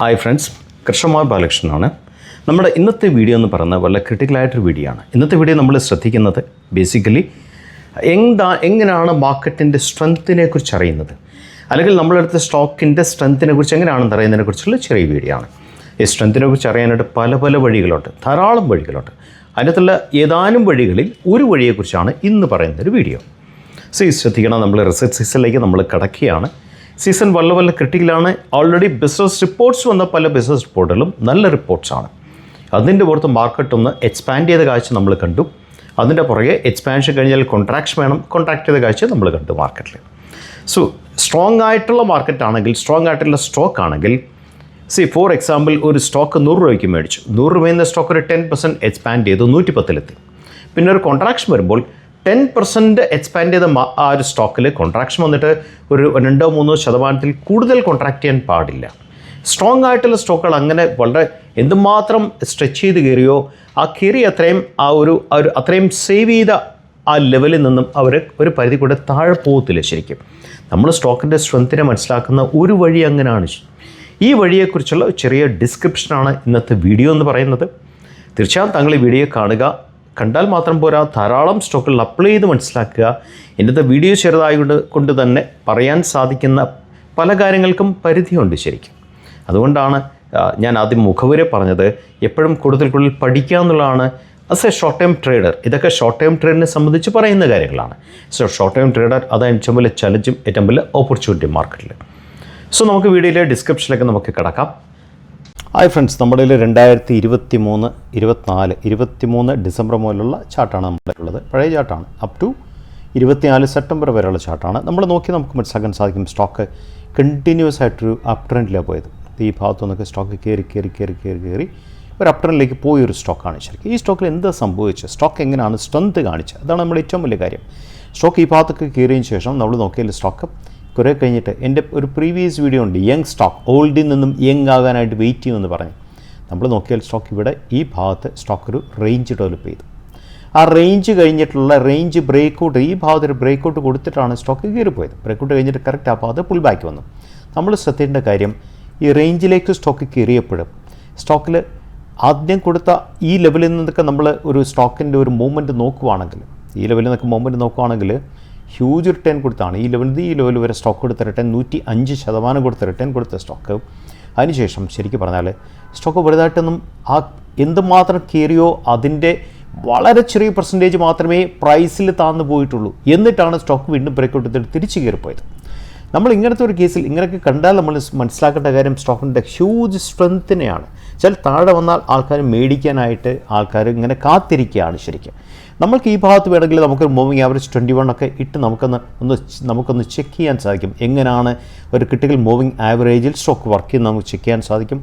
Hi friends കൃഷ്ണമാർ ബാലകൃഷ്ണനാണ്. നമ്മുടെ ഇന്നത്തെ video എന്ന് പറയുന്നത് വളരെ ക്രിട്ടിക്കലായിട്ടൊരു വീഡിയോ ആണ്. ഇന്നത്തെ വീഡിയോ നമ്മൾ ശ്രദ്ധിക്കുന്നത് ബേസിക്കലി എന്താ എങ്ങനെയാണ് മാർക്കറ്റിന്റെ സ്ട്രെങ്ത്തിനെ കുറിച്ച് അറിയുന്നത്? അല്ലെങ്കിൽ നമ്മളെടുത്ത സ്റ്റോക്കിന്റെ സ്ട്രെങ്ത്തിനെ കുറിച്ച് എങ്ങനെയാണെന്ന് അറിയുന്നതിനെ കുറിച്ചുള്ള ചെറിയ വീഡിയോ ആണ്. ഈ സ്ട്രെങ്ത്തിനെ കുറിച്ച് അറിയാനായിട്ട് പല പല വഴികളുണ്ട്. ധാരാളം വഴികളുണ്ട്. അതിനകത്തുള്ള ഏതാനും വഴികളിൽ ഒരു വഴിയെക്കുറിച്ചാണ് ഇന്ന് പറയുന്നൊരു വീഡിയോ സി ശ്രദ്ധിക്കണം. നമ്മൾ റിസർച്ച് സീസണിലേക്ക് നമ്മൾ കിടക്കുകയാണ്. സീസൺ വല്ല വല്ല ക്രിട്ടിക്കലാണ്. ഓൾറെഡി ബിസിനസ് റിപ്പോർട്ട്സ് വന്ന പല ബിസിനസ് റിപ്പോർട്ടുകളും നല്ല റിപ്പോർട്ട്സാണ് അതിന്റെ പുറത്ത് മാർക്കറ്റ് ഒന്ന് എക്സ്പാൻഡ് ചെയ്ത കാഴ്ച നമ്മൾ കണ്ടു. അതിന്റെ പുറകെ എക്സ്പാൻഷൻ കഴിഞ്ഞാൽ കോൺട്രാക്ഷൻ വേണം. കോൺട്രാക്ട് ചെയ്ത കാഴ്ച നമ്മൾ കണ്ടു മാർക്കറ്റിൽ സോ സ്ട്രോങ് ആയിട്ടുള്ള മാർക്കറ്റ് ആണെങ്കിൽ സ്ട്രോങ് ആയിട്ടുള്ള സ്റ്റോക്ക് ആണെങ്കിൽ സി ഫോർ എക്സാമ്പിൾ ഒരു സ്റ്റോക്ക് നൂറ് രൂപയ്ക്ക് മേടിച്ചു. നൂറ് രൂപയിൽ നിന്ന് സ്റ്റോക്ക് ഒരു ടെൻ പെർസെന്റ് എക്സ്പാൻഡ് ചെയ്തു നൂറ്റിപ്പത്തിലെത്തി. പിന്നെ ഒരു കോൺട്രാക്ഷൻ വരുമ്പോൾ ടെൻ പെർസെന്റ് എക്സ്പാൻഡ് ചെയ്ത ആ ഒരു സ്റ്റോക്കിൽ കോൺട്രാക്ഷൻ വന്നിട്ട് ഒരു രണ്ടോ മൂന്നോ ശതമാനത്തിൽ കൂടുതൽ കോൺട്രാക്ട് ചെയ്യാൻ പാടില്ല. സ്ട്രോങ് ആയിട്ടുള്ള സ്റ്റോക്കുകൾ അങ്ങനെ വളരെ എന്തുമാത്രം സ്ട്രെച്ച് ചെയ്ത് കയറിയോ ആ കയറി അത്രയും ആ ഒരു അത്രയും സേവ് ചെയ്ത ആ ലെവലിൽ നിന്നും അവർ ഒരു പരിധി കൂടെ താഴെ പോകത്തില്ല ശരിക്കും. നമ്മൾ സ്റ്റോക്കിന്റെ സ്ട്രെങ്ത്തിനെ മനസ്സിലാക്കുന്ന ഒരു വഴി അങ്ങനെയാണ്. ഈ വഴിയെക്കുറിച്ചുള്ള ചെറിയ ഡിസ്ക്രിപ്ഷനാണ് ഇന്നത്തെ വീഡിയോ എന്ന് പറയുന്നത്. തീർച്ചയായും താങ്കൾ ഈ വീഡിയോ കാണുക. കണ്ടാൽ മാത്രം പോരാ ധാരാളം സ്റ്റോക്കുകൾ അപ്ലൈ ചെയ്ത് മനസ്സിലാക്കുക. ഇന്നത്തെ വീഡിയോ ചെറുതായതുകൊണ്ട് കൊണ്ട് തന്നെ പറയാൻ സാധിക്കുന്ന പല കാര്യങ്ങൾക്കും പരിധിയുണ്ട് ശരിക്കും. അതുകൊണ്ടാണ് ഞാൻ ആദ്യം മുഖവരെ പറഞ്ഞത് എപ്പോഴും കൂടുതൽ കൂടുതൽ പഠിക്കുക എന്നുള്ളതാണ്. As a short time trader ഇതൊക്കെ ഷോർട്ട് ടൈം ട്രേഡിനെ സംബന്ധിച്ച് പറയുന്ന കാര്യങ്ങളാണ്. സോ ഷോർട്ട് ടൈം ട്രേഡർ അതാണ് ഏറ്റവും വലിയ ചലഞ്ചും ഏറ്റവും വലിയ ഓപ്പർച്യൂണിറ്റി മാർക്കറ്റിൽ സോ നമുക്ക് വീഡിയോയിലെ ഡിസ്ക്രിപ്ഷനിലേക്ക് നമുക്ക് കിടക്കാം. ഹായ് ഫ്രണ്ട്സ് നമ്മുടെ കയ്യിൽ രണ്ടായിരത്തി ഇരുപത്തി മൂന്ന് ഇരുപത്തിനാല് ഇരുപത്തി മൂന്ന് ഡിസംബർ മുതലുള്ള ചാർട്ടാണ് നമ്മുടെ ഉള്ളത് പഴയ ചാർട്ടാണ്. അപ് ടു ഇരുപത്തിനാല് സെപ്റ്റംബർ വരെയുള്ള ചാർട്ടാണ്. നമ്മൾ നോക്കി നമുക്ക് മനസ്സിലാക്കാൻ സാധിക്കും സ്റ്റോക്ക് കണ്ടിന്യൂസ് ആയിട്ടൊരു അപ് ട്രെൻഡിലാണ് പോയത്. ഈ ഭാഗത്തു നിന്നൊക്കെ സ്റ്റോക്ക് കയറി കയറി കയറി കയറി കയറി ഒരു അപ് ട്രെൻഡിലേക്ക് പോയൊരു സ്റ്റോക്കാണ് ശരിക്കും ഈ സ്റ്റോക്കിൽ എന്താ സംഭവിച്ചത്? സ്റ്റോക്ക് എങ്ങനെയാണ് സ്ട്രെങ്ത് കാണിച്ചത്? അതാണ് നമ്മുടെ ഏറ്റവും വലിയ കാര്യം. സ്റ്റോക്ക് ഈ ഭാഗത്തൊക്കെ കയറിയതിന് ശേഷം നമ്മൾ നോക്കിയാൽ സ്റ്റോക്ക് കുറേ കഴിഞ്ഞിട്ട് എന്റെ ഒരു പ്രീവിയസ് വീഡിയോ ഉണ്ട് യങ് സ്റ്റോക്ക് ഓൾഡിൽ നിന്നും യങ് ആകാനായിട്ട് വെയിറ്റ് ചെയ്യുമെന്ന് പറഞ്ഞു. നമ്മൾ നോക്കിയാൽ സ്റ്റോക്ക് ഇവിടെ ഈ ഭാഗത്ത് സ്റ്റോക്ക് ഒരു റേഞ്ച് ഡെവലപ്പ് ചെയ്തു. ആ റേഞ്ച് കഴിഞ്ഞിട്ടുള്ള റേഞ്ച് ബ്രേക്ക് ഔട്ട് ഈ ഭാഗത്ത് ഒരു ബ്രേക്ക് ഔട്ട് കൊടുത്തിട്ടാണ് സ്റ്റോക്ക് കയറിപ്പോയത് ബ്രേക്ക് ഔട്ട് കഴിഞ്ഞിട്ട് കറക്റ്റ് ആ ഭാഗത്ത് പുൾ ബാക്ക് വന്നു. നമ്മൾ ശ്രദ്ധിക്കേണ്ട കാര്യം ഈ റേഞ്ചിലേക്ക് സ്റ്റോക്ക് കയറിയപ്പോഴും സ്റ്റോക്കിൽ ആദ്യം കൊടുത്ത ഈ ലെവലിൽ നിന്നൊക്കെ നമ്മൾ ഒരു സ്റ്റോക്കിന്റെ ഒരു മൂവ്മെന്റ് നോക്കുവാണെങ്കിൽ ഈ ലെവലിൽ നിന്നൊക്കെ മൂവ്മെന്റ് നോക്കുവാണെങ്കിൽ ഹ്യൂജ് റിട്ടേൺ കൊടുത്താണ്. ഈ ലെവൽ ഈ ലെവൽ വരെ സ്റ്റോക്ക് കൊടുത്ത റിട്ടേൺ നൂറ്റി അഞ്ച് ശതമാനം കൊടുത്ത റിട്ടേൺ കൊടുത്ത സ്റ്റോക്ക് അതിനുശേഷം ശരിക്കും പറഞ്ഞാൽ സ്റ്റോക്ക് വലുതായിട്ടൊന്നും ആ എന്തുമാത്രം കയറിയോ അതിന്റെ വളരെ ചെറിയ പെർസെന്റേജ് മാത്രമേ പ്രൈസിൽ താന്നു പോയിട്ടുള്ളൂ. എന്നിട്ടാണ് സ്റ്റോക്ക് വീണ്ടും ബ്രേക്ക് എടുത്തിട്ട് തിരിച്ച് കയറിപ്പോയത്. നമ്മൾ ഇങ്ങനത്തെ ഒരു കേസിൽ ഇങ്ങനെയൊക്കെ കണ്ടാൽ നമ്മൾ മനസ്സിലാക്കേണ്ട കാര്യം സ്റ്റോക്കിന്റെ ഹ്യൂജ് സ്ട്രെങ്ത്തിനെയാണ് ചില താഴെ വന്നാൽ ആൾക്കാർ മേടിക്കാനായിട്ട് ആൾക്കാർ ഇങ്ങനെ കാത്തിരിക്കുകയാണ് ശരിക്കും. നമ്മൾക്ക് ഈ ഭാഗത്ത് വേണമെങ്കിൽ നമുക്ക് മൂവിങ് ആവറേജ് ട്വന്റി വൺ ഒക്കെ ഇട്ട് നമുക്കൊന്ന് ഒന്ന് നമുക്കൊന്ന് ചെക്ക് ചെയ്യാൻ സാധിക്കും. എങ്ങനെയാണ് ഒരു ക്രിട്ടിക്കൽ മൂവിങ് ആവറേജിൽ സ്റ്റോക്ക് വർക്ക് ചെയ്യുന്നത് നമുക്ക് ചെക്ക് ചെയ്യാൻ സാധിക്കും.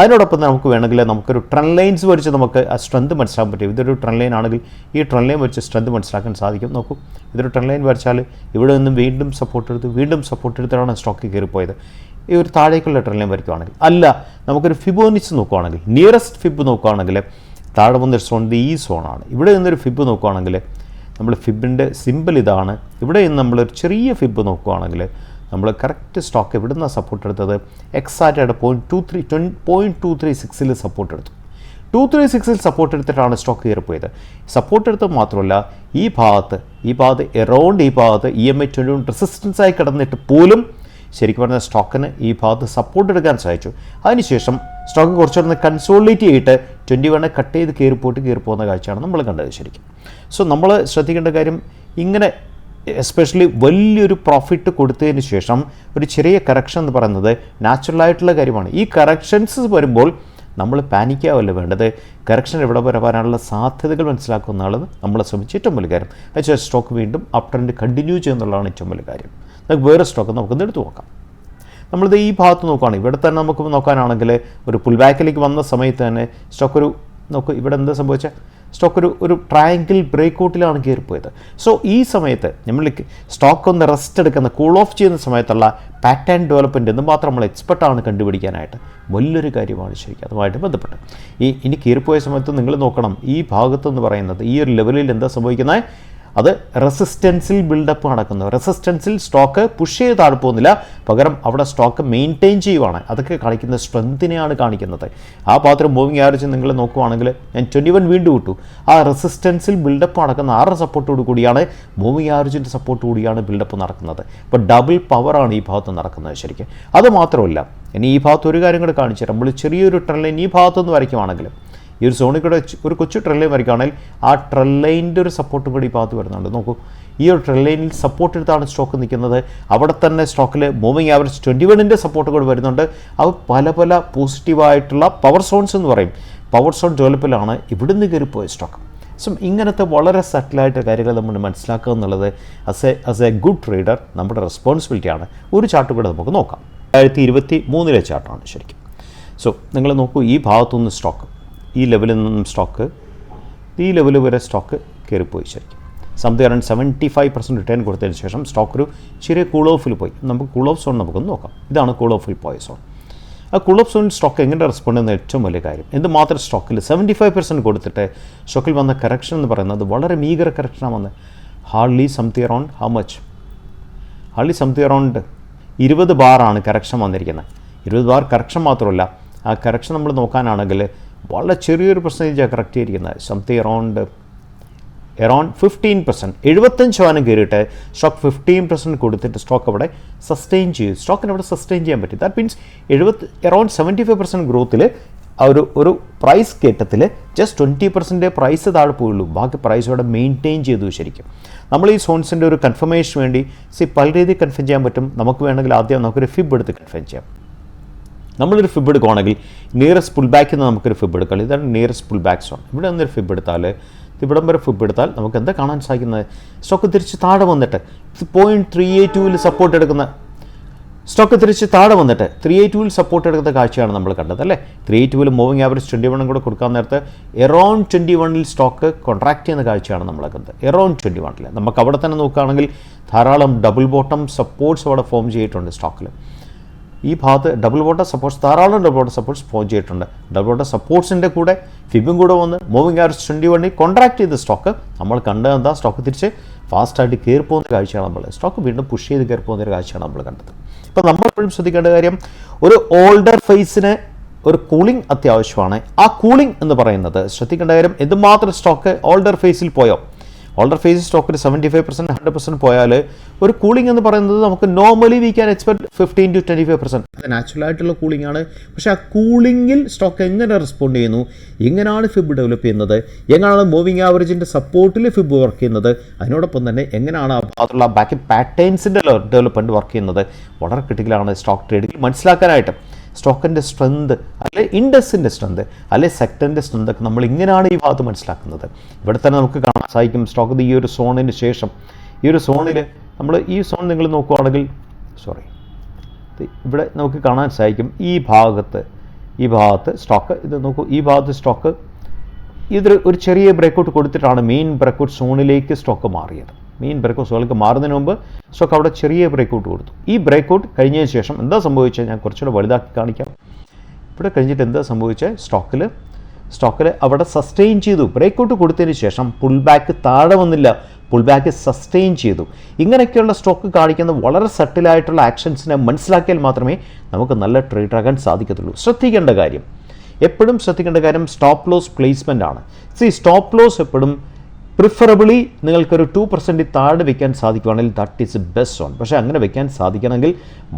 അതിനോടൊപ്പം നമുക്ക് വേണമെങ്കിൽ നമുക്കൊരു ട്രെൻഡ് ലൈൻസ് വരച്ച് നമുക്ക് ആ സ്ട്രെങ്ത് മനസ്സിലാക്കാൻ പറ്റും. ഇതൊരു ട്രെൻഡ് ലൈൻ ആണെങ്കിൽ ഈ ട്രെൻഡ് ലൈൻ വെച്ച് സ്ട്രെങ്ത് മനസ്സിലാക്കാൻ സാധിക്കും. നോക്കൂ ഇതൊരു ട്രെൻഡ് ലൈൻ വരച്ചാൽ ഇവിടെ നിന്നും വീണ്ടും സപ്പോർട്ട് എടുത്ത് വീണ്ടും സപ്പോർട്ട് എടുത്തിട്ടാണ് സ്റ്റോക്ക് കയറിപ്പോയത്. ഈ ഒരു താഴേക്കുള്ള ട്രെൻഡ് ലൈൻ വരയ്ക്കുകയാണെങ്കിൽ അല്ല നമുക്കൊരു ഫിബോനിച്ച് നോക്കുകയാണെങ്കിൽ നിയറസ്റ്റ് ഫിബ് നോക്കുകയാണെങ്കിൽ താഴെ വന്നൊരു ഇത് ഈ സോണാണ് ഇവിടെ നിന്നൊരു ഫിബ് നോക്കുകയാണെങ്കിൽ നമ്മൾ ഫിബിന്റെ സിമ്പിൾ ഇതാണ്. ഇവിടെ നിന്ന് നമ്മളൊരു ചെറിയ ഫിബ് നോക്കുകയാണെങ്കിൽ നമ്മൾ കറക്റ്റ് സ്റ്റോക്ക് എവിടെ നിന്നാണ് സപ്പോർട്ട് എടുത്തത് എക്സാക്റ്റായിട്ട് point two three twenty point two three സിക്സിൽ സപ്പോർട്ട് എടുത്തു. ടു ത്രീ സിക്സിൽ സപ്പോർട്ട് എടുത്തിട്ടാണ് സ്റ്റോക്ക് കയറിപ്പോയത് സപ്പോർട്ട് എടുത്തത് മാത്രമല്ല ഈ ഭാഗത്ത് ഈ ഭാഗത്ത് എറൗണ്ട് ഈ ഭാഗത്ത് E M I twenty one resistance ആയി കിടന്നിട്ട് പോലും ശരിക്കും പറഞ്ഞാൽ സ്റ്റോക്കിന് ഈ ഭാഗത്ത് സപ്പോർട്ട് എടുക്കാൻ സാധിച്ചു. അതിനുശേഷം സ്റ്റോക്ക് കുറച്ചുകൂടെ കൺസോളിഡേറ്റ് ചെയ്തിട്ട് ട്വന്റി വണ്ണെ കട്ട് ചെയ്ത് കയറി പോയിട്ട് കയറി പോകുന്ന കാഴ്ചയാണ് നമ്മൾ കണ്ടത് ശരിക്കും. സോ നമ്മൾ ശ്രദ്ധിക്കേണ്ട കാര്യം ഇങ്ങനെ എസ്പെഷ്യലി വലിയൊരു പ്രോഫിറ്റ് കൊടുത്തതിന് ശേഷം ഒരു ചെറിയ കറക്ഷൻ എന്ന് പറയുന്നത് നാച്ചുറലായിട്ടുള്ള കാര്യമാണ്. ഈ കറക്ഷൻസ് വരുമ്പോൾ നമ്മൾ പാനിക്കാവല്ല വേണ്ടത്? കറക്ഷൻ എവിടെ വരെ വരാനുള്ള സാധ്യതകൾ മനസ്സിലാക്കുക എന്നുള്ളത് നമ്മളെ ശ്രമിച്ച് ഏറ്റവും വലിയ കാര്യം. എന്നുവെച്ചാൽ സ്റ്റോക്ക് വീണ്ടും അപ് ട്രെൻഡ് കണ്ടിന്യൂ ചെയ്യുന്നുള്ളതാണ് ഏറ്റവും വലിയ കാര്യം. നമുക്ക് വേറെ സ്റ്റോക്ക് നമുക്കൊന്ന് എടുത്തു നോക്കാം. നമ്മളിത് ഈ ഭാഗത്ത് നോക്കുകയാണ് ഇവിടെ തന്നെ നമുക്ക് നോക്കാനാണെങ്കിൽ ഒരു പുൽ ബാക്കിലേക്ക് വന്ന സമയത്ത് തന്നെ സ്റ്റോക്ക് ഒരു നോക്ക് ഇവിടെ എന്താ സംഭവിച്ചത് സ്റ്റോക്ക് ഒരു ഒരു ട്രയാങ്കിൾ ബ്രേക്ക് ഔട്ടിലാണ് കയറിപ്പോയത്. സോ ഈ സമയത്ത് നമ്മൾ സ്റ്റോക്ക് ഒന്ന് റെസ്റ്റ് എടുക്കുന്ന കൂൾ ഓഫ് ചെയ്യുന്ന സമയത്തുള്ള പാറ്റേൺ ഡെവലപ്മെന്റ് എന്ന് മാത്രം നമ്മൾ എക്സ്പെർട്ടാണ് കണ്ടുപിടിക്കാനായിട്ട്. വലിയൊരു കാര്യമാണ് ശരിക്കും അതുമായിട്ട് ബന്ധപ്പെട്ട് ഈ ഇനി കയറിപ്പോയ സമയത്ത് നിങ്ങൾ നോക്കണം ഈ ഭാഗത്തെന്ന് പറയുന്നത് ഈ ഒരു ലെവലിൽ എന്താ സംഭവിക്കുന്നത്? അത് റെസിസ്റ്റൻസിൽ ബിൽഡപ്പ് നടക്കുന്നു. റെസിസ്റ്റൻസിൽ സ്റ്റോക്ക് പുഷ് ചെയ്ത് പോകുന്നില്ല. പകരം അവിടെ സ്റ്റോക്ക് മെയിന്റെയിൻ ചെയ്യുവാണ്. അതൊക്കെ കാണിക്കുന്ന സ്ട്രെങ്തിനെയാണ് കാണിക്കുന്നത്. ആ പാത്രം മൂവിങ് ആവറേജ് നിങ്ങൾ നോക്കുവാണെങ്കിൽ ഞാൻ ട്വന്റി വൺ വീണ്ടും വിട്ടു ആ റെസിസ്റ്റൻസിൽ ബിൽഡപ്പ് നടക്കുന്ന ആറ് സപ്പോർട്ടോട് കൂടിയാണ് മൂവിങ് ആവറേജിന്റെ സപ്പോർട്ട് കൂടിയാണ് ബിൽഡപ്പ് നടക്കുന്നത്. ഇപ്പോൾ ഡബിൾ പവറാണ് ഈ ഭാഗത്ത് നടക്കുന്നത് ശരിക്കും. അത് മാത്രമല്ല ഇനി ഈ ഭാഗത്ത് ഒരു കാര്യം കൂടെ കാണിച്ചു തരാം. നമ്മൾ ചെറിയൊരു ട്രെൻഡ് ഈ ഭാഗത്തുനിന്ന് വരയ്ക്കുവാണെങ്കിൽ ഈ ഒരു സോണിൽ കൂടെ ഒരു കൊച്ചു ട്രെല്ലൈൻ വരയ്ക്കുകയാണെങ്കിൽ ആ ട്രെല്ലൈന്റെ ഒരു സപ്പോർട്ടും കൂടി ഈ ഭാഗത്ത് വരുന്നുണ്ട്. നോക്കൂ ഈ ഒരു ട്രെല്ലൈനിൽ സപ്പോർട്ട് എടുത്താണ് സ്റ്റോക്ക് നിൽക്കുന്നത്. അവിടെ തന്നെ സ്റ്റോക്കിൽ മൂവിങ് ആവറേജ് ട്വന്റി വണ്ണിന്റെ സപ്പോർട്ട് കൂടി വരുന്നുണ്ട്. അത് പല പല പോസിറ്റീവായിട്ടുള്ള പവർ സോൺസ് എന്ന് പറയും. പവർ സോൺ ഡെവലപ്പിലാണ് ഇവിടുന്ന് പോയ സ്റ്റോക്ക് സോ ഇങ്ങനത്തെ വളരെ സെറ്റിലായിട്ട് കാര്യങ്ങൾ നമ്മൾ മനസ്സിലാക്കുക എന്നുള്ളത് as a as a good trader നമ്മുടെ റെസ്പോൺസിബിലിറ്റിയാണ് ഒരു ചാർട്ട് കൂടെ നമുക്ക് നോക്കാം. രണ്ടായിരത്തി ഇരുപത്തി മൂന്നിലെ ചാർട്ടാണ് ശരിക്കും. സോ നിങ്ങൾ നോക്കൂ ഈ ഭാഗത്തുനിന്ന് സ്റ്റോക്ക് ഈ ലെവലിൽ നിന്നും സ്റ്റോക്ക് ഈ ലെവൽ വരെ സ്റ്റോക്ക് കയറിപ്പോയി ശരിക്കും. Something around seventy five percent return കൊടുത്തതിന് ശേഷം സ്റ്റോക്ക് ഒരു ചെറിയ കൂൾ ഓഫിൽ പോയി. നമുക്ക് കൂൾ ഓഫ് സോൺ നമുക്കൊന്ന് നോക്കാം. ഇതാണ് കൂൾ ഓഫിൽ പോയ സോൺ ആ കൂൾ ഓഫ് സോണിൽ സ്റ്റോക്ക് എങ്ങനെ റെസ്പോണ്ട് ചെയ്യുന്ന ഏറ്റവും വലിയ കാര്യം. എന്തുമാത്രം സ്റ്റോക്കിൽ സെവന്റി ഫൈവ് പെർസെന്റ് കൊടുത്തിട്ട് സ്റ്റോക്കിൽ വന്ന കറക്ഷൻ എന്ന് പറയുന്നത് വളരെ മീഗർ കറക്ഷനാണ് വന്നത്. Hardly something around how much hardly something around ഇരുപത് ബാറാണ് കറക്ഷൻ വന്നിരിക്കുന്നത്. ഇരുപത് ബാർ കറക്ഷൻ മാത്രമല്ല ആ കറക്ഷൻ നമ്മൾ നോക്കാനാണെങ്കിൽ വളരെ ചെറിയൊരു പെർസെന്റേജാണ് കറക്റ്റ് ചെയ്തിരിക്കുന്നത്. Something around around fifteen percent എഴുപത്തഞ്ച് ശതമാനം കയറിയിട്ട് സ്റ്റോക്ക് ഫിഫ്റ്റീൻ പെർസെന്റ് കൊടുത്തിട്ട് സ്റ്റോക്ക് അവിടെ സസ്റ്റെയിൻ ചെയ്യും സ്റ്റോക്കിന് അവിടെ സസ്റ്റെയിൻ ചെയ്യാൻ പറ്റും. ദാറ്റ് മീൻസ് എഴുപത്തി എറൗണ്ട് സെവന്റി ഫൈവ് പെർസെന്റ് ഗ്രോത്തിൽ ഒരു ഒരു പ്രൈസ് കയറ്റത്തിൽ ജസ്റ്റ് ട്വന്റി പെർസെന്റ് പ്രൈസ് താഴെ പോയുള്ളൂ. ബാക്കി പ്രൈസ് അവിടെ മെയിന്റെയിൻ ചെയ്തു ശരിക്കും. നമ്മൾ ഈ സോൺസിന്റെ ഒരു കൺഫർമേഷൻ വേണ്ടി സി പല രീതിയിൽ കൺഫേം ചെയ്യാൻ പറ്റും. നമുക്ക് വേണമെങ്കിൽ ആദ്യം നമുക്കൊരു ഫിബ് എടുത്ത് കൺഫേം ചെയ്യാം. നമ്മളൊരു ഫിബ് എടുക്കുകയാണെങ്കിൽ നിയറസ്റ്റ് പുൾ ബാക്കിൽ നിന്ന് നമുക്കൊരു ഫിബ് എടുക്കാം. ഇതാണ് നിയറസ്റ്റ് പുൾ ബാക്ക് സോൺ ഇവിടെ നിന്നൊരു ഫിബ് എടുത്താൽ ഇവിടം വരെ ഫിബ് എടുത്താൽ നമുക്ക് എന്താ കാണാൻ സാധിക്കുന്നത്? സ്റ്റോക്ക് തിരിച്ച് താഴെ വന്നിട്ട് പോയിന്റ് ത്രീ എയ്റ്റ് ടൂവിൽ സപ്പോർട്ട് എടുക്കുന്ന സ്റ്റോക്ക് തിരിച്ച് താഴെ വന്നിട്ട് ത്രീ എയ്റ്റ് ടൂവിൽ സപ്പോർട്ട് എടുക്കുന്ന കാഴ്ചയാണ് നമ്മൾ കണ്ടത് അല്ലേ? ത്രീ എയ്റ്റ് ടൂവിൽ മൂവിങ് ആവറേജ് ട്വന്റി വണ്ണും കൂടെ കൊടുക്കാൻ നേരത്ത് എറൗണ്ട് ട്വന്റി വണ്ണിൽ സ്റ്റോക്ക് കോൺട്രാക്ട് ചെയ്യുന്ന കാഴ്ചയാണ് നമ്മൾ കണ്ടത്. എറൗണ്ട് ട്വന്റി വണ്ണിൽ നമുക്ക് അവിടെ തന്നെ നോക്കുകയാണെങ്കിൽ ധാരാളം ഡബിൾ ബോട്ടം സപ്പോർട്ട്സ് അവിടെ ഫോം ചെയ്തിട്ടുണ്ട് സ്റ്റോക്കിൽ ഈ ഭാഗത്ത് ഡബിൾ ബോട്ടം സപ്പോർട്ട്സ് ധാരാളം ഡബിൾ ബോട്ടം സപ്പോർട്ട്സ് ഫോം ചെയ്തിട്ടുണ്ട്. ഡബിൾ ബോട്ടം സപ്പോർട്ട്സിന്റെ കൂടെ ഫിബും കൂടെ വന്ന് മൂവിങ് ആവറേജ് ട്വന്റി വണ്ണിൽ കോൺട്രാക്ട് ചെയ്ത സ്റ്റോക്ക് നമ്മൾ കണ്ടത് എന്താ? സ്റ്റോക്ക് തിരിച്ച് ഫാസ്റ്റായിട്ട് കയറി പോകുന്ന കാഴ്ചയാണ് നമ്മൾ സ്റ്റോക്ക് വീണ്ടും പുഷ് ചെയ്ത് കയറി പോകുന്ന ഒരു കാഴ്ചയാണ് നമ്മൾ കണ്ടത്. അപ്പോൾ നമ്മൾ എപ്പോഴും ശ്രദ്ധിക്കേണ്ട കാര്യം ഒരു ഓൾഡർ ഫേസിന് ഒരു കൂളിംഗ് അത്യാവശ്യമാണ്. ആ കൂളിംഗ് എന്ന് പറയുന്നത് ശ്രദ്ധിക്കേണ്ട കാര്യം എന്തുമാത്രം സ്റ്റോക്ക് ഓൾഡർ ഫേസിൽ പോയോ? ഓൾഡർ ഫേസ് സ്റ്റോക്കിൽ seventy five percent hundred percent പോയാൽ ഒരു കൂളിംഗ് എന്ന് പറയുന്നത് നമുക്ക് normally we can expect fifteen to twenty five percent അത് നാച്ചുറൽ ആയിട്ടുള്ള കൂളിംഗ് ആണ്. പക്ഷേ ആ കൂളിങ്ങിൽ സ്റ്റോക്ക് എങ്ങനെ റെസ്പോണ്ട് ചെയ്യുന്നു? എങ്ങനെയാണ് ഫിബ് ഡെവലപ്പ് ചെയ്യുന്നത്. എങ്ങനെയാണ് മൂവിങ് ആവറേജിന്റെ സപ്പോർട്ടിൽ ഫിബ് വർക്ക് ചെയ്യുന്നത്? അതിനോടൊപ്പം തന്നെ എങ്ങനെയാണ് ആ ബാക്കി പാറ്റേൺസിന്റെ ഡെവലപ്മെന്റ് വർക്ക് ചെയ്യുന്നത്? വളരെ ക്രിട്ടിക്കലാണ് സ്റ്റോക്ക് ട്രേഡിങ്ങിൽ മനസ്സിലാക്കാനായിട്ട്. സ്റ്റോക്കിന്റെ സ്ട്രെങ്ത് അല്ലെ ഇൻഡസിന്റെ സ്ട്രെങ്ത് അല്ലെ സെക്ടറിന്റെ സ്ട്രെങ്ത് ഒക്കെ നമ്മൾ ഇങ്ങനെയാണ് ഈ ഭാഗത്ത് മനസ്സിലാക്കുന്നത്. ഇവിടെ തന്നെ നമുക്ക് കാണാൻ സാധിക്കും സ്റ്റോക്ക് ഈ ഒരു സോണിന് ശേഷം ഈ ഒരു സോണിൽ നമ്മൾ ഈ സോൺ നിങ്ങൾ നോക്കുകയാണെങ്കിൽ സോറി ഇവിടെ നമുക്ക് കാണാൻ സാധിക്കും ഈ ഭാഗത്ത് ഈ ഭാഗത്ത് സ്റ്റോക്ക് ഇത് നോക്കൂ ഈ ഭാഗത്ത് സ്റ്റോക്ക് ഇതൊരു ഒരു ചെറിയ ബ്രേക്കൗട്ട് കൊടുത്തിട്ടാണ് മെയിൻ ബ്രേക്കൗട്ട് സോണിലേക്ക് സ്റ്റോക്ക് മാറിയത്. മെയിൻ ബ്രേക്കൗട്ട് സോണിലേക്ക് മാറുന്നതിന് മുമ്പ് സ്റ്റോക്ക് അവിടെ ചെറിയ ബ്രേക്കൗട്ട് കൊടുത്തു. ഈ ബ്രേക്കൗട്ട് കഴിഞ്ഞതിന് ശേഷം എന്താ സംഭവിച്ചത്? ഞാൻ കുറച്ചുകൂടെ വലുതാക്കി കാണിക്കാം. ഇവിടെ കഴിഞ്ഞിട്ട് എന്താ സംഭവിച്ചത്? സ്റ്റോക്കിൽ സ്റ്റോക്കിൽ അവിടെ സസ്റ്റെയിൻ ചെയ്തു. ബ്രേക്കൗട്ട് കൊടുത്തതിന് ശേഷം പുൾ ബാക്ക് താഴെ വന്നില്ല. പുൾ ബാക്ക് സസ്റ്റെയിൻ ചെയ്തു. ഇങ്ങനെയൊക്കെയുള്ള സ്റ്റോക്ക് കാണിക്കുന്ന വളരെ സട്ടിലായിട്ടുള്ള ആക്ഷൻസിനെ മനസ്സിലാക്കിയാൽ മാത്രമേ നമുക്ക് നല്ല ട്രേഡ് ആകാൻ സാധിക്കത്തുള്ളൂ. ശ്രദ്ധിക്കേണ്ട കാര്യം എപ്പോഴും ശ്രദ്ധിക്കേണ്ട കാര്യം സ്റ്റോപ്പ് ലോസ് പ്ലേസ്മെന്റ് ആണ്. സി സ്റ്റോപ്പ് ലോസ് എപ്പോഴും പ്രിഫറബിളി നിങ്ങൾക്കൊരു ടു പെർസെന്റ് താഴെ വെക്കാൻ സാധിക്കുകയാണെങ്കിൽ ദാറ്റ് ഈസ് ബെസ്റ്റ് ഓൺ പക്ഷേ അങ്ങനെ വെക്കാൻ സാധിക്കണമെങ്കിൽ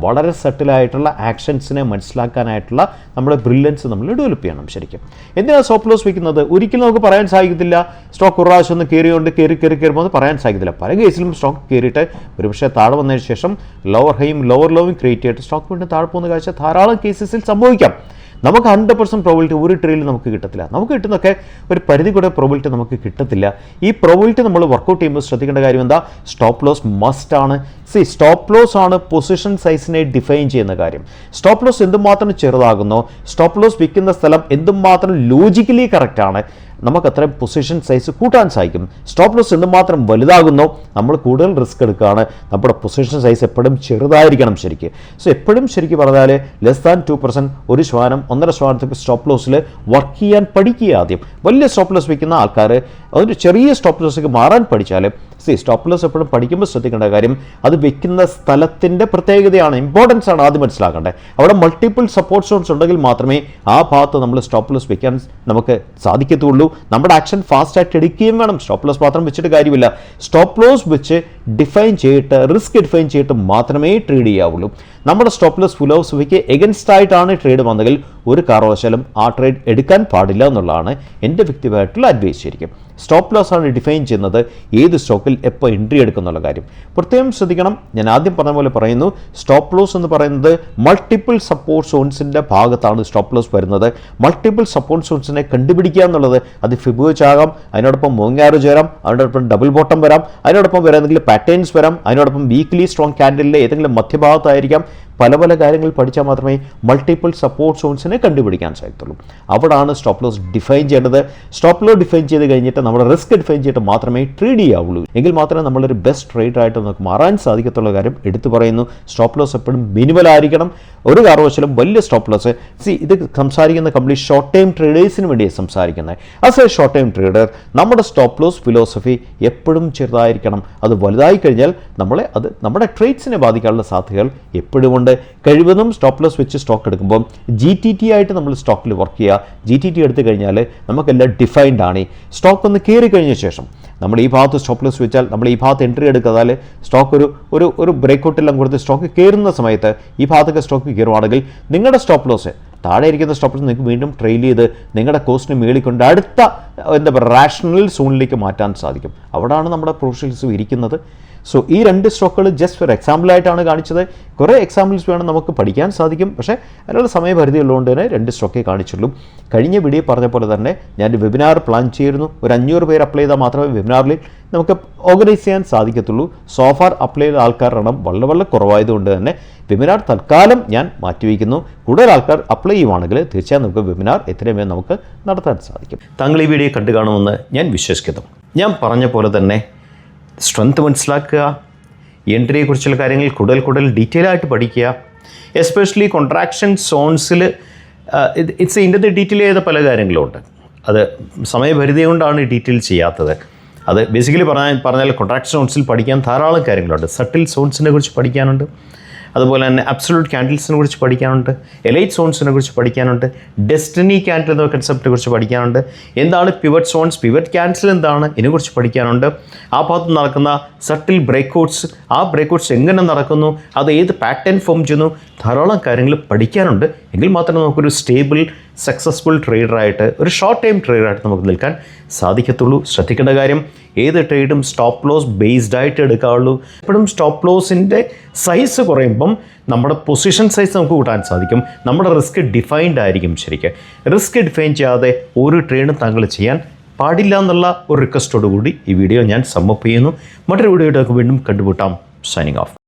വളരെ സെറ്റിലായിട്ടുള്ള ആക്ഷൻസിനെ മനസ്സിലാക്കാനായിട്ടുള്ള നമ്മുടെ ബ്രില്യൻസ് നമ്മൾ ഡെവലപ്പ് ചെയ്യണം ശരിക്കും. എന്തിനാണ് സോപ്പ് ലോസ് വയ്ക്കുന്നത് ഒരിക്കലും നമുക്ക് പറയാൻ സാധിക്കത്തില്ല. സ്റ്റോക്ക് ഒരു പ്രാവശ്യം ഒന്ന് കയറിയോണ്ട് കയറി കയറി കയറുമ്പോൾ പറയാൻ സാധിക്കത്തില്ല. പല കേസിലും സ്റ്റോക്ക് കയറിയിട്ട് ഒരുപക്ഷെ താഴെ വന്നതിന് ശേഷം ലോവർ ഹൈയും ലോവർ ലോവും ക്രിയേറ്റ് ചെയ്തിട്ട് സ്റ്റോക്ക് വീണ്ടും താഴെ പോകുന്ന കാഴ്ച ധാരാളം കേസസിൽ സംഭവിക്കാം. നമുക്ക് ഹൺഡ്രഡ് പെർസെന്റ് പ്രോബിലിറ്റി ഒരു ട്രേഡിൽ നമുക്ക് കിട്ടത്തില്ല. നമുക്ക് കിട്ടുന്നൊക്കെ ഒരു പരിധി കൂടെ പ്രോബിലിറ്റി നമുക്ക് കിട്ടത്തില്ല. ഈ പ്രോബിലിറ്റി നമ്മൾ വർക്കൗട്ട് ചെയ്യുമ്പോൾ ശ്രദ്ധിക്കേണ്ട കാര്യം എന്താ? സ്റ്റോപ്പ് ലോസ് മസ്റ്റ് ആണ്. സി സ്റ്റോപ്പ് ലോസ് ആണ് പൊസിഷൻ സൈസിനെ ഡിഫൈൻ ചെയ്യുന്ന കാര്യം. സ്റ്റോപ്പ് ലോസ് എന്തുമാത്രം ചെറുതാകുന്നു? സ്റ്റോപ്പ് ലോസ് വിൽക്കുന്ന സ്ഥലം എന്തുമാത്രം ലോജിക്കലി കറക്റ്റ് ആണ്? നമുക്ക് അത്രയും പൊസിഷൻ സൈസ് കൂട്ടാൻ സാധിക്കും. സ്റ്റോപ്പ് ലോസ് എന്തുമാത്രം വലുതാകുന്നോ. നമ്മൾ കൂടുതൽ റിസ്ക് എടുക്കുകയാണ്. നമ്മുടെ പൊസിഷൻ സൈസ് എപ്പോഴും ചെറുതായിരിക്കണം ശരിക്ക്. സോ എപ്പോഴും ശരിക്ക് പറഞ്ഞാൽ ലെസ് ദാൻ ടു പെർസെന്റ് ഒരു ശതമാനം ഒന്നര ശതമാനത്തേക്ക് സ്റ്റോപ്പ് ലോസിൽ വർക്ക് ചെയ്യാൻ പഠിക്കുക ആദ്യം. വലിയ സ്റ്റോപ്പ് ലോസ് വയ്ക്കുന്ന ആൾക്കാർ അതൊരു ചെറിയ സ്റ്റോപ്പ് ലോസിലേക്ക് മാറാൻ പഠിച്ചാൽ സി സ്റ്റോപ്പ് ലോസ് എപ്പോഴും പഠിക്കുമ്പോൾ ശ്രദ്ധിക്കേണ്ട കാര്യം അത് വെക്കുന്ന സ്ഥലത്തിന്റെ പ്രത്യേകതയാണ് ഇമ്പോർട്ടൻസ് ആണ് ആദ്യം മനസ്സിലാക്കേണ്ടത്. അവിടെ മൾട്ടിപ്പിൾ സപ്പോർട്ട് സോൺസ് ഉണ്ടെങ്കിൽ മാത്രമേ ആ ഭാഗത്ത് നമ്മൾ സ്റ്റോപ്പ് ലോസ് വെക്കാൻ നമുക്ക് സാധിക്കത്തുള്ളൂ. നമ്മുടെ ആക്ഷൻ ഫാസ്റ്റായിട്ട് എടുക്കുകയും വേണം. സ്റ്റോപ്പ് ലോസ് മാത്രം വെച്ചിട്ട് കാര്യമില്ല. സ്റ്റോപ്പ് ലോസ് വെച്ച് ഡിഫൈൻ ചെയ്തിട്ട് റിസ്ക് ഡിഫൈൻ ചെയ്തിട്ട് മാത്രമേ ട്രേഡ് ചെയ്യാവുള്ളൂ. നമ്മുടെ സ്റ്റോപ്പ് ലോസ് ഫിലോസഫിക്ക് എഗൻസ്റ്റ് ആയിട്ടാണ് ട്രേഡ് വന്നെങ്കിൽ ഒരു കാരണവശാലും ആ ട്രേഡ് എടുക്കാൻ പാടില്ല എന്നുള്ളതാണ് എന്റെ വ്യക്തിപരമായിട്ടുള്ള അഡ്വൈസ് ശരിക്കും. സ്റ്റോപ്പ് ലോസ് ആണ് ഡിഫൈൻ ചെയ്യുന്നത് ഏത് സ്റ്റോക്കിൽ എപ്പോൾ എൻട്രി എടുക്കുന്നുള്ള കാര്യം. പ്രത്യേകം ശ്രദ്ധിക്കണം. ഞാൻ ആദ്യം പറഞ്ഞ പോലെ പറയുന്നു സ്റ്റോപ്പ് ലോസ് എന്ന് പറയുന്നത് മൾട്ടിപ്പിൾ സപ്പോർട്ട് സോൺസിന്റെ ഭാഗത്താണ് സ്റ്റോപ്പ് ലോസ് വരുന്നത്. മൾട്ടിപ്പിൾ സപ്പോർട്ട് സോൺസിനെ കണ്ടുപിടിക്കുക എന്നുള്ളത് അത് ഫിബുവച്ച് ആകാം അതിനോടൊപ്പം മോങ്ങാറേജ് വരാം അതിനോടൊപ്പം ഡബിൾ ബോട്ടം വരാം അതിനോടൊപ്പം വേറെ എന്തെങ്കിലും പാറ്റേൺസ് വരാം അതിനോടൊപ്പം വീക്ക്ലി സ്ട്രോങ് ക്യാൻഡലിലെ ഏതെങ്കിലും മധ്യഭാഗത്തായിരിക്കാം. പല പല കാര്യങ്ങൾ പഠിച്ചാൽ മാത്രമേ മൾട്ടിപ്പിൾ സപ്പോർട്ട് സോൺസിനെ കണ്ടുപിടിക്കാൻ സാധിക്കുള്ളൂ അവിടാണ് സ്റ്റോപ്പ് ലോസ് ഡിഫൈൻ ചെയ്യേണ്ടത്. സ്റ്റോപ്പ് ലോ ഡിഫൈൻ ചെയ്ത് കഴിഞ്ഞിട്ട് നമ്മുടെ റിസ്ക് ഡിഫൈൻ ചെയ്തിട്ട് മാത്രമേ ട്രേഡ് ചെയ്യാവുള്ളൂ. എങ്കിൽ മാത്രമേ നമ്മളൊരു ബെസ്റ്റ് ട്രേഡർ ആയിട്ട് നമുക്ക് മാറാൻ സാധിക്കത്തുള്ള കാര്യം എടുത്തു പറയുന്നു. സ്റ്റോപ്പ് ലോസ് എപ്പോഴും മിനിമൽ ആയിരിക്കണം. ഒരു കാരണവശാലും വലിയ സ്റ്റോപ്പ് ലോസ് സി ഇത് സംസാരിക്കുന്ന കംപ്ലീറ്റ് ഷോർട്ട് ടൈം ട്രേഡേഴ്സിന് വേണ്ടിയാണ് സംസാരിക്കുന്നത്. As a short time trader നമ്മുടെ സ്റ്റോപ്പ് ലോസ് ഫിലോസഫി എപ്പോഴും ചെറുതായിരിക്കണം. അത് വലുതായി കഴിഞ്ഞാൽ നമ്മളെ അത് നമ്മുടെ ട്രേഡ്സിനെ ബാധിക്കാനുള്ള സാധ്യതകൾ എപ്പോഴും ഉണ്ട്. കഴിവതും സ്റ്റോപ്പ് ലോസ് വെച്ച് സ്റ്റോക്ക് എടുക്കുമ്പോൾ ജി ടി ടി ആയിട്ട് നമ്മൾ സ്റ്റോക്കിൽ വർക്ക് ചെയ്യുക. ജി ടി ടി എടുത്തു കഴിഞ്ഞാൽ നമുക്കെല്ലാം ഡിഫൈൻഡ് ആണ്. സ്റ്റോക്ക് ഒന്ന് കയറി കഴിഞ്ഞ ശേഷം നമ്മൾ ഈ ഭാഗത്ത് സ്റ്റോപ്പ് ലോസ് വെച്ചാൽ നമ്മൾ ഈ ഭാഗത്ത് എൻട്രി എടുക്കാതാൽ സ്റ്റോക്ക് ഒരു ഒരു ഒരു ബ്രേക്കൗട്ടെല്ലാം കൊടുത്ത് സ്റ്റോക്ക് കയറുന്ന സമയത്ത് ഈ ഭാഗത്തൊക്കെ സ്റ്റോക്ക് കയറുവാണെങ്കിൽ നിങ്ങളുടെ സ്റ്റോപ്പ് ലോസ് താഴെ ഇരിക്കുന്ന സ്റ്റോപ്പ് നിങ്ങൾക്ക് വീണ്ടും ട്രെയിൽ ചെയ്ത് നിങ്ങളുടെ കോസ്റ്റിന് മേളിക്കൊണ്ട് അടുത്ത എന്താ പറയുക റാഷണൽ സോണിലേക്ക് മാറ്റാൻ സാധിക്കും. അവിടെയാണ് നമ്മുടെ പ്രൊഫഷണൽസും ഇരിക്കുന്നത്. സോ ഈ രണ്ട് സ്റ്റോക്കുകൾ ജസ്റ്റ് ഒരു എക്സാമ്പിളായിട്ടാണ് കാണിച്ചത്. കുറേ എക്സാമ്പിൾസ് വേണം നമുക്ക് പഠിക്കാൻ സാധിക്കും. പക്ഷേ അതിനുള്ള സമയപരിധി ഉള്ളതുകൊണ്ട് തന്നെ രണ്ട് സ്റ്റോക്കേ കാണിച്ചുള്ളൂ. കഴിഞ്ഞ വീഡിയോ പറഞ്ഞ പോലെ തന്നെ ഞാൻ വെബിനാർ പ്ലാൻ ചെയ്തിരുന്നു. ഒരു അഞ്ഞൂറ് പേര് അപ്ലൈ ചെയ്താൽ മാത്രമേ വെബിനാറിൽ നമുക്ക് ഓർഗനൈസ് ചെയ്യാൻ സാധിക്കത്തുള്ളൂ. സോഫാർ അപ്ലൈ ചെയ്ത ആൾക്കാരുടെ എണ്ണം വളരെ വളരെ കുറവായതുകൊണ്ട് തന്നെ വെബിനാർ തൽക്കാലം ഞാൻ മാറ്റിവെക്കുന്നു. കൂടുതൽ ആൾക്കാർ അപ്ലൈ ചെയ്യുവാണെങ്കിൽ തീർച്ചയായും നമുക്ക് വെബിനാർ എത്രയും വേഗം നമുക്ക് നടത്താൻ സാധിക്കും. താങ്കൾ ഈ വീഡിയോ കണ്ടു കാണുമെന്ന് ഞാൻ വിശ്വസിക്കുന്നു. ഞാൻ പറഞ്ഞ പോലെ തന്നെ സ്ട്രെങ്ത് മനസ്സിലാക്കുക എൻട്രിയെക്കുറിച്ചുള്ള കാര്യങ്ങൾ കൂടുതൽ കൂടുതൽ ഡീറ്റെയിൽ ആയിട്ട് പഠിക്കുക. എസ്പെഷ്യലി കോൺട്രാക്ഷൻ സോൺസിൽ ഇറ്റ്സ് ഇതിന്റെ ഡീറ്റെയിൽ ചെയ്ത പല കാര്യങ്ങളും ഉണ്ട് അത് സമയപരിധി കൊണ്ടാണ് ഡീറ്റെയിൽ ചെയ്യാത്തത്. അത് ബേസിക്കലി പറഞ്ഞാൽ പറഞ്ഞാൽ കോൺട്രാക്ട് സോൺസിൽ പഠിക്കാൻ ധാരാളം കാര്യങ്ങളുണ്ട്. സട്ടിൽ സോൺസിനെ കുറിച്ച് പഠിക്കാനുണ്ട്. അതുപോലെ തന്നെ അബ്സൊലൂട്ട് ക്യാൻഡിൽസിനെ കുറിച്ച് പഠിക്കാനുണ്ട് എലൈറ്റ് സോൺസിനെ കുറിച്ച് പഠിക്കാനുണ്ട് ഡെസ്റ്റിനി ക്യാൻഡിൽ എന്ന കൺസെപ്റ്റിനെ കുറിച്ച് പഠിക്കാനുണ്ട്. എന്താണ് പിവറ്റ് സോൺസ് പിവറ്റ് ക്യാൻഡിൽ എന്താണ്? ഇതിനെക്കുറിച്ച് പഠിക്കാനുണ്ട്. ആ ഭാഗത്ത് നടക്കുന്ന സട്ടിൽ ബ്രേക്കൗട്ട്സ് ആ ബ്രേക്കൗട്ട്സ് എങ്ങനെ നടക്കുന്നു? അത് ഏത് പാറ്റേൺ ഫോം ചെയ്യുന്നു? ധാരാളം കാര്യങ്ങൾ പഠിക്കാനുണ്ട്. എങ്കിൽ മാത്രമേ നമുക്കൊരു സ്റ്റേബിൾ സക്സസ്ഫുൾ ട്രേഡറായിട്ട് ഒരു ഷോർട്ട് ടൈം ട്രേഡറായിട്ട് നമുക്ക് നിൽക്കാൻ സാധിക്കത്തുള്ളൂ. ശ്രദ്ധിക്കേണ്ട കാര്യം ഏത് ട്രേഡും സ്റ്റോപ്പ് ലോസ് ബേസ്ഡ് ആയിട്ട് എടുക്കാവുള്ളൂ. എപ്പോഴും സ്റ്റോപ്പ് ലോസിന്റെ സൈസ് കുറയുമ്പം നമ്മുടെ പൊസിഷൻ സൈസ് നമുക്ക് കൂട്ടാൻ സാധിക്കും. നമ്മുടെ റിസ്ക് ഡിഫൈൻഡ് ആയിരിക്കും ശരിക്കും. റിസ്ക് ഡിഫൈൻ ചെയ്യാതെ ഒരു ട്രേഡും താങ്കൾ ചെയ്യാൻ പാടില്ല എന്നുള്ള ഒരു റിക്വസ്റ്റോടു കൂടി ഈ വീഡിയോ ഞാൻ സമ്മപ്പ് ചെയ്യുന്നു. മറ്റൊരു വീഡിയോയിട്ടൊക്കെ വീണ്ടും കണ്ടുമുട്ടാം. Signing off